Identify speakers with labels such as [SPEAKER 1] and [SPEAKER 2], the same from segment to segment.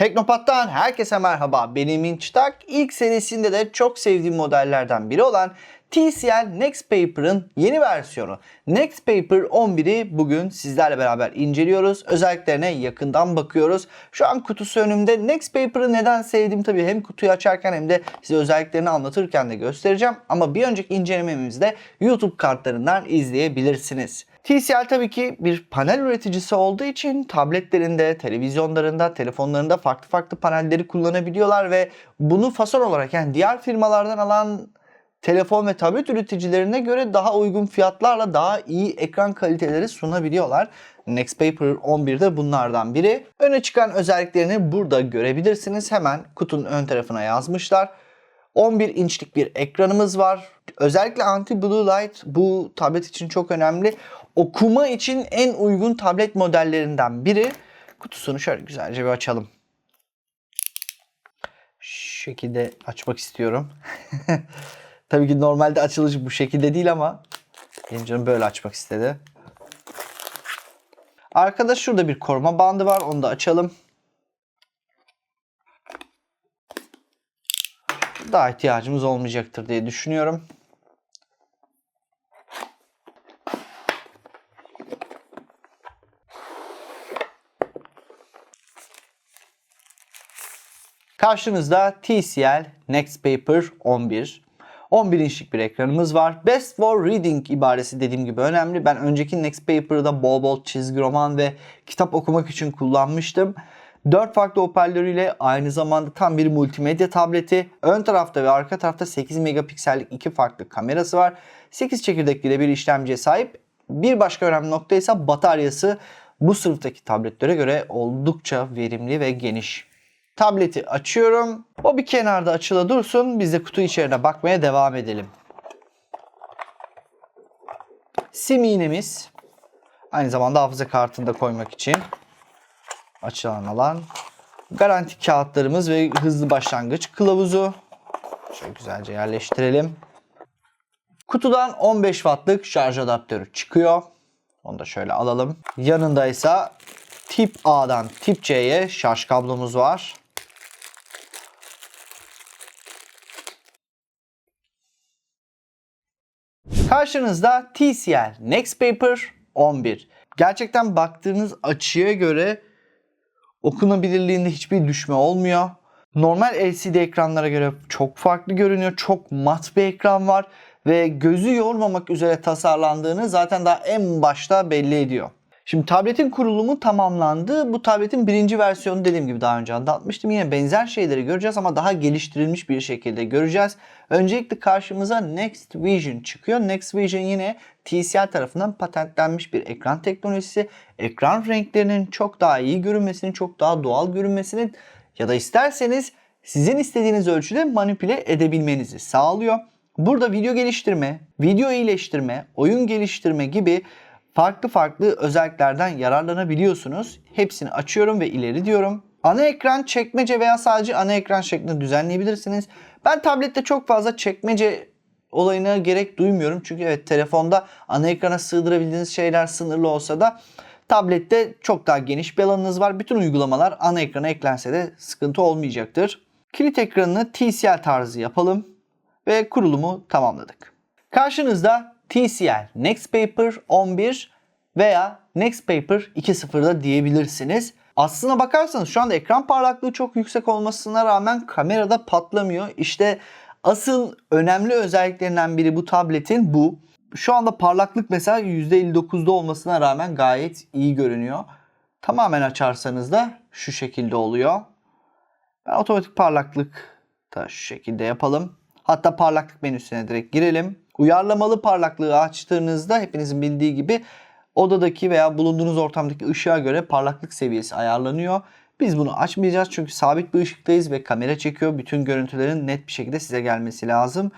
[SPEAKER 1] Teknopat'tan herkese merhaba. Ben Çıtak. İlk serisinde de çok sevdiğim modellerden biri olan TCL Next Paper'ın yeni versiyonu Next Paper 11'i bugün sizlerle beraber inceliyoruz. Özelliklerine yakından bakıyoruz. Şu an kutusu önümde. Next Paper'ı neden sevdim tabii hem kutuyu açarken hem de size özelliklerini anlatırken de göstereceğim. Ama bir önceki incelememizde YouTube kartlarından izleyebilirsiniz. TCL tabii ki bir panel üreticisi olduğu için tabletlerinde, televizyonlarında, telefonlarında farklı farklı panelleri kullanabiliyorlar ve bunu fason olarak yani diğer firmalardan alan telefon ve tablet üreticilerine göre daha uygun fiyatlarla daha iyi ekran kaliteleri sunabiliyorlar. Next Paper 11'de bunlardan biri. Öne çıkan özelliklerini burada görebilirsiniz. Hemen kutunun ön tarafına yazmışlar. 11 inçlik bir ekranımız var. Özellikle anti blue light bu tablet için çok önemli. Okuma için en uygun tablet modellerinden biri. Kutusunu şöyle güzelce bir açalım. Şu şekilde açmak istiyorum. Tabii ki normalde açılış bu şekilde değil ama benim canım böyle açmak istedi. Arkada şurada bir koruma bandı var. Onu da açalım. Daha ihtiyacımız olmayacaktır diye düşünüyorum. Karşınızda TCL Next Paper 11. 11 inçlik bir ekranımız var. Best for Reading ibaresi dediğim gibi önemli. Ben önceki Next Paper'da bol bol çizgi roman ve kitap okumak için kullanmıştım. 4 farklı hoparlörüyle aynı zamanda tam bir multimedya tableti. Ön tarafta ve arka tarafta 8 megapiksellik iki farklı kamerası var. 8 çekirdekli de bir işlemciye sahip. Bir başka önemli nokta ise bataryası bu sınıftaki tabletlere göre oldukça verimli ve geniş. Tableti açıyorum. O bir kenarda açıla dursun. Biz de kutu içerine bakmaya devam edelim. Sim iğnemiz. Aynı zamanda hafıza kartını da koymak için açılan alan. Garanti kağıtlarımız ve hızlı başlangıç kılavuzu. Şöyle güzelce yerleştirelim. Kutudan 15 wattlık şarj adaptörü çıkıyor. Onu da şöyle alalım. Yanında ise tip A'dan tip C'ye şarj kablomuz var. Karşınızda TCL Next Paper 11. Gerçekten baktığınız açıya göre okunabilirliğinde hiçbir düşme olmuyor. Normal LCD ekranlara göre çok farklı görünüyor. Çok mat bir ekran var ve gözü yormamak üzere tasarlandığını zaten daha en başta belli ediyor. Şimdi tabletin kurulumu tamamlandı. Bu tabletin birinci versiyonu dediğim gibi daha önce anlatmıştım. Yine benzer şeyleri göreceğiz ama daha geliştirilmiş bir şekilde göreceğiz. Öncelikle karşımıza Next Vision çıkıyor. Next Vision yine TCL tarafından patentlenmiş bir ekran teknolojisi. Ekran renklerinin çok daha iyi görünmesini, çok daha doğal görünmesini ya da isterseniz sizin istediğiniz ölçüde manipüle edebilmenizi sağlıyor. Burada video geliştirme, video iyileştirme, oyun geliştirme gibi farklı farklı özelliklerden yararlanabiliyorsunuz. Hepsini açıyorum ve ileri diyorum. Ana ekran çekmece veya sadece ana ekran şeklinde düzenleyebilirsiniz. Ben tablette çok fazla çekmece olayına gerek duymuyorum. Çünkü evet telefonda ana ekrana sığdırabildiğiniz şeyler sınırlı olsa da tablette çok daha geniş bir alanınız var. Bütün uygulamalar ana ekrana eklense de sıkıntı olmayacaktır. Kilit ekranını TCL tarzı yapalım ve kurulumu tamamladık. Karşınızda TCL Next Paper 11 veya Next Paper 2.0'da diyebilirsiniz. Aslına bakarsanız şu anda ekran parlaklığı çok yüksek olmasına rağmen kamerada patlamıyor. İşte asıl önemli özelliklerinden biri bu tabletin bu. Şu anda parlaklık mesela %59'da olmasına rağmen gayet iyi görünüyor. Tamamen açarsanız da şu şekilde oluyor. Ben otomatik parlaklık da şu şekilde yapalım. Hatta parlaklık menüsüne direkt girelim. Uyarlamalı parlaklığı açtığınızda hepinizin bildiği gibi odadaki veya bulunduğunuz ortamdaki ışığa göre parlaklık seviyesi ayarlanıyor. Biz bunu açmayacağız çünkü sabit bir ışıktayız ve kamera çekiyor. Bütün görüntülerin net bir şekilde size gelmesi lazım.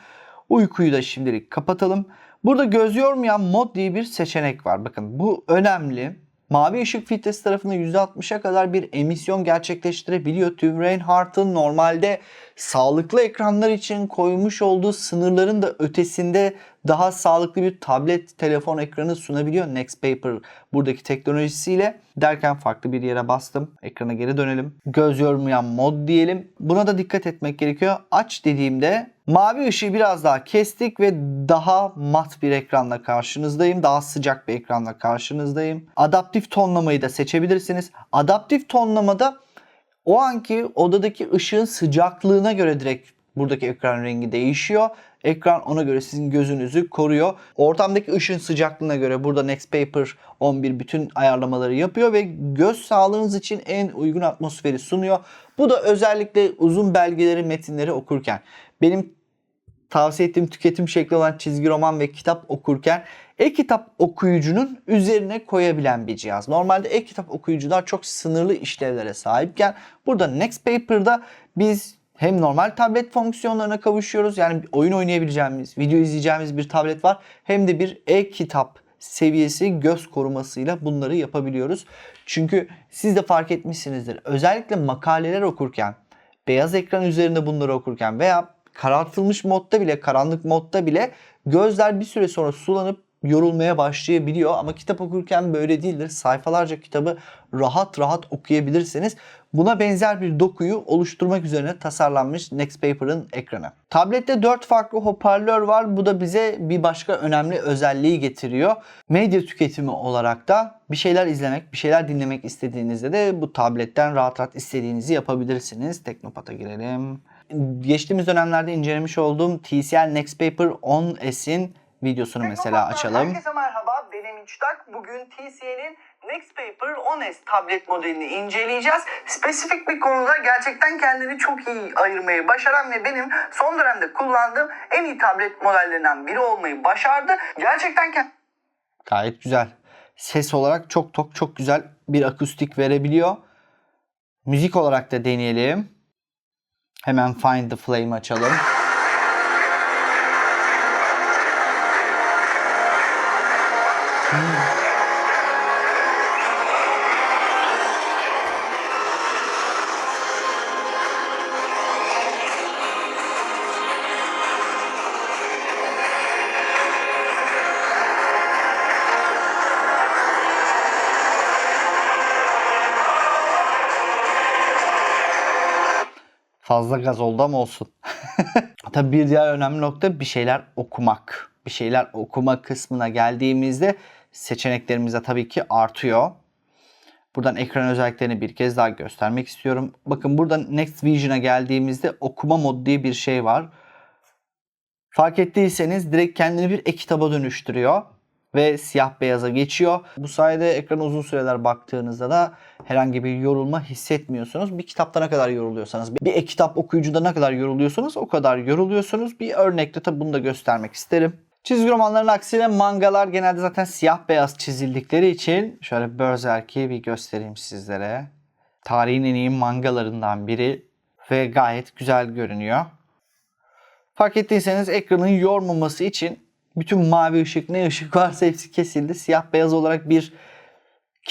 [SPEAKER 1] Uykuyu da şimdilik kapatalım. Burada göz yormayan mod diye bir seçenek var. Bakın bu önemli. Mavi ışık filtresi tarafında %60'a kadar bir emisyon gerçekleştirebiliyor. TÜV Reinhardt'ın normalde sağlıklı ekranlar için koymuş olduğu sınırların da ötesinde daha sağlıklı bir tablet telefon ekranı sunabiliyor. Next Paper buradaki teknolojisiyle derken farklı bir yere bastım. Ekrana geri dönelim. Göz yormayan mod diyelim. Buna da dikkat etmek gerekiyor. Aç dediğimde mavi ışığı biraz daha kestik ve daha mat bir ekranla karşınızdayım. Daha sıcak bir ekranla karşınızdayım. Adaptif tonlamayı da seçebilirsiniz. Adaptif tonlamada o anki odadaki ışığın sıcaklığına göre direkt buradaki ekran rengi değişiyor. Ekran ona göre sizin gözünüzü koruyor. Ortamdaki ışın sıcaklığına göre burada Next Paper 11 bütün ayarlamaları yapıyor ve göz sağlığınız için en uygun atmosferi sunuyor. Bu da özellikle uzun belgeleri, metinleri okurken benim tavsiye ettiğim tüketim şekli olan çizgi roman ve kitap okurken e-kitap okuyucunun üzerine koyabilen bir cihaz. Normalde e-kitap okuyucular çok sınırlı işlevlere sahipken burada Next Paper'da biz hem normal tablet fonksiyonlarına kavuşuyoruz. Yani oyun oynayabileceğimiz, video izleyeceğimiz bir tablet var. Hem de bir e-kitap seviyesi göz korumasıyla bunları yapabiliyoruz. Çünkü siz de fark etmişsinizdir. Özellikle makaleler okurken, beyaz ekran üzerinde bunları okurken veya karartılmış modda bile, karanlık modda bile gözler bir süre sonra sulanıp yorulmaya başlayabiliyor. Ama kitap okurken böyle değildir. Sayfalarca kitabı rahat rahat okuyabilirsiniz. Buna benzer bir dokuyu oluşturmak üzerine tasarlanmış Next Paper'ın ekranı. Tablette 4 farklı hoparlör var. Bu da bize bir başka önemli özelliği getiriyor. Medya tüketimi olarak da bir şeyler izlemek, bir şeyler dinlemek istediğinizde de bu tabletten rahat rahat istediğinizi yapabilirsiniz. Teknopat'a girelim. Geçtiğimiz dönemlerde incelemiş olduğum TCL Next Paper 10S'in videosunu mesela açalım.
[SPEAKER 2] Herkese merhaba, ben Emin Çıtak. Bugün TCL'in Next Paper 10S tablet modelini inceleyeceğiz. Spesifik bir konuda gerçekten kendini çok iyi ayırmayı başaran ve benim son dönemde kullandığım en iyi tablet modellerinden biri olmayı başardı. Gerçekten kend-
[SPEAKER 1] Gayet güzel. Ses olarak çok çok çok güzel bir akustik verebiliyor. Müzik olarak da deneyelim. Hemen Find the Flame açalım. Fazla gaz oldu olsun. Tabii bir diğer önemli nokta bir şeyler okumak. Bir şeyler okuma kısmına geldiğimizde seçeneklerimiz de tabii ki artıyor. Buradan ekran özelliklerini bir kez daha göstermek istiyorum. Bakın burada Next Vision'a geldiğimizde okuma modu diye bir şey var. Fark ettiyseniz direkt kendini bir e-kitaba dönüştürüyor ve siyah beyaza geçiyor. Bu sayede ekrana uzun süreler baktığınızda da herhangi bir yorulma hissetmiyorsunuz. Bir kitapta ne kadar yoruluyorsanız, bir e-kitap okuyucuda ne kadar yoruluyorsanız o kadar yoruluyorsunuz. Bir örnekle tabi bunu da göstermek isterim. Çizgi romanların aksine mangalar genelde zaten siyah beyaz çizildikleri için şöyle Berserk'i bir göstereyim sizlere. Tarihin en iyi mangalarından biri ve gayet güzel görünüyor. Fark ettiyseniz ekranın yormaması için bütün mavi ışık ne ışık varsa hepsi kesildi. Siyah beyaz olarak bir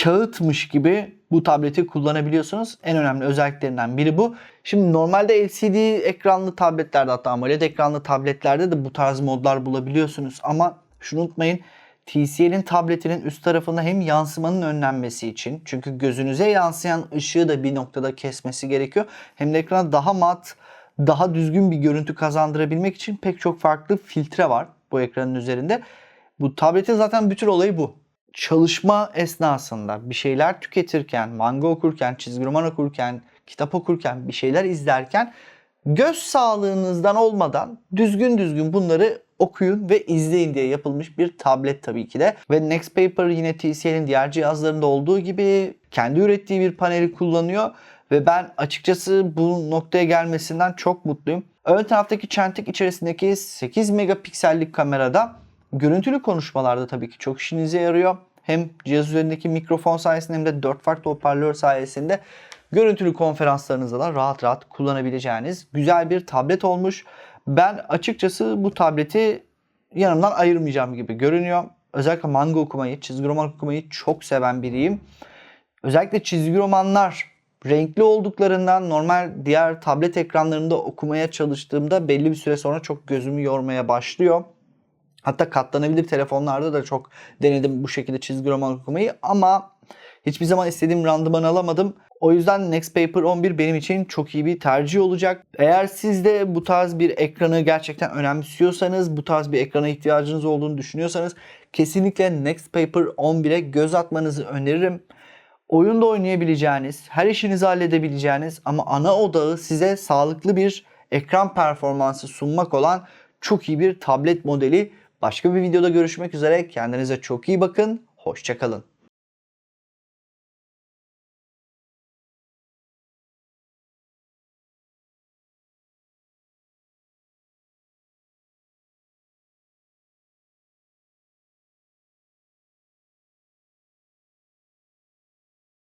[SPEAKER 1] kağıtmış gibi bu tableti kullanabiliyorsunuz. En önemli özelliklerinden biri bu. Şimdi normalde LCD ekranlı tabletlerde hatta AMOLED ekranlı tabletlerde de bu tarz modlar bulabiliyorsunuz. Ama şunu unutmayın TCL'in tabletinin üst tarafında hem yansımanın önlenmesi için çünkü gözünüze yansıyan ışığı da bir noktada kesmesi gerekiyor. Hem de ekrana daha mat, daha düzgün bir görüntü kazandırabilmek için pek çok farklı filtre var bu ekranın üzerinde. Bu tabletin zaten bütün olayı bu. Çalışma esnasında bir şeyler tüketirken, manga okurken, çizgi roman okurken, kitap okurken, bir şeyler izlerken göz sağlığınızdan olmadan düzgün düzgün bunları okuyun ve izleyin diye yapılmış bir tablet tabii ki de. Ve Next Paper yine TCL'in diğer cihazlarında olduğu gibi kendi ürettiği bir paneli kullanıyor. Ve ben açıkçası bu noktaya gelmesinden çok mutluyum. Ön taraftaki çentik içerisindeki 8 megapiksellik kamerada görüntülü konuşmalarda tabii ki çok işinize yarıyor. Hem cihaz üzerindeki mikrofon sayesinde hem de 4 farklı hoparlör sayesinde görüntülü konferanslarınızda da rahat rahat kullanabileceğiniz güzel bir tablet olmuş. Ben açıkçası bu tableti yanımdan ayırmayacağım gibi görünüyor. özellikle manga okumayı, çizgi roman okumayı çok seven biriyim. Özellikle çizgi romanlar renkli olduklarından normal diğer tablet ekranlarında okumaya çalıştığımda belli bir süre sonra çok gözümü yormaya başlıyor. Hatta katlanabilir telefonlarda da çok denedim bu şekilde çizgi roman okumayı ama hiçbir zaman istediğim randımanı alamadım. O yüzden Next Paper 11 benim için çok iyi bir tercih olacak. Eğer siz de bu tarz bir ekranı gerçekten önemsiyorsanız, bu tarz bir ekrana ihtiyacınız olduğunu düşünüyorsanız kesinlikle Next Paper 11'e göz atmanızı öneririm. Oyunda oynayabileceğiniz, her işinizi halledebileceğiniz ama ana odağı size sağlıklı bir ekran performansı sunmak olan çok iyi bir tablet modeli. Başka bir videoda görüşmek üzere. Kendinize çok iyi bakın. Hoşçakalın.